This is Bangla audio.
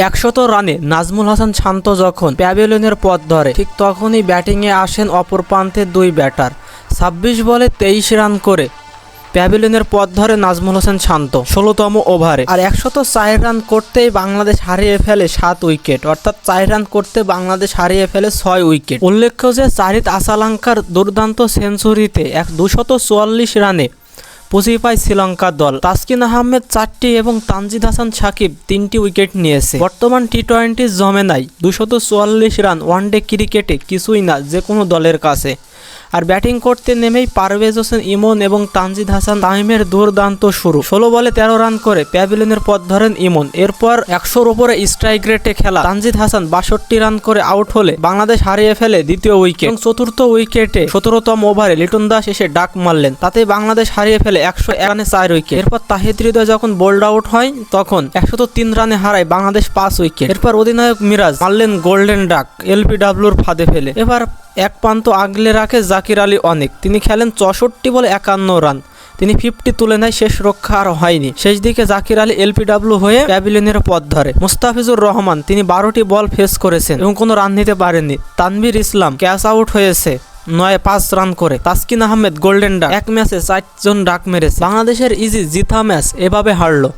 একশত রানে নাজমুল হাসান শান্ত যখন প্যাভিলিয়নের পথ ধরে, ঠিক তখনই ব্যাটিংয়ে আসেন অপর প্রান্তের দুই ব্যাটার। ছাব্বিশ বলে তেইশ রান করে প্যাভিলিয়নের পথ ধরে নাজমুল হোসেন শান্ত, ষোলোতম ওভারে। আর একশত চার রান করতেই বাংলাদেশ হারিয়ে ফেলে সাত উইকেট, অর্থাৎ চার রান করতে বাংলাদেশ হারিয়ে ফেলে ছয় উইকেট। উল্লেখ্য যে চারিত আসালাঙ্কার দুর্দান্ত সেঞ্চুরিতে এক দুশত চুয়াল্লিশ রানে পুঁজি পায় শ্রীলঙ্কা দল। তাসকিন আহমেদ, চারটি এবং তানজিদ হাসান সাকিব তিনটি উইকেট নিয়েছে। বর্তমান টি টোয়েন্টি জমে নাই দুশত চুয়াল্লিশ রান ওয়ানডে ক্রিকেটে কিছুই না যে কোনো দলের কাছে। আর ব্যাটিং করতে নেমেই পারভেজ হোসেন ইমন এবং তানজিদ হাসান তামিমের দুর্দান্ত শুরু। ষোলো বলে তেরো রান করে প্যাভিলিয়নের পথ ধরেন ইমন। এরপর একশোর উপরে স্ট্রাইক রেটে খেলা। তানজিদ হাসান বাষট্টি রান করে আউট হলে বাংলাদেশ হারিয়ে ফেলে দ্বিতীয় উইকেট। এবং চতুর্থ উইকেটে সতেরোতম ওভারে লিটন দাস এসে ডাক মারলেন। তাতে বাংলাদেশ হারিয়ে ফেলে একশো রানে চার উইকেট। এরপর তাহিদ হৃদয় যখন বোল্ড আউট হয়, তখন একশত তিন রানে হারায় বাংলাদেশ পাঁচ উইকেট। এরপর অধিনায়ক মিরাজ মারলেন গোল্ডেন ডাক, এলপিডাব্লিউর ফাঁদে ফেলে। এবার এক প্রান্ত আগলে রাখে জাকির আলী অনেক। তিনি খেলেন চৌষট্টি বলে একান্ন রান। তিনি ফিফটি তুলে নেয়, শেষ রক্ষা আর হয়নি। শেষ দিকে জাকির আলী এলপিডাব্লিউ হয়ে প্যাভিলিয়নের পথ ধরে। মুস্তাফিজুর রহমান, তিনি বারোটি বল ফেস করেছেন এবং কোনো রান নিতে পারেননি। তানভীর ইসলাম ক্যাচ আউট হয়েছে, নয় পাঁচ রান করে। Taskin Ahmed, golden duck. এক ম্যাচে চারজন ডাক মেরেছে। বাংলাদেশের ইজি জিথা ম্যাচ এভাবে হারলো।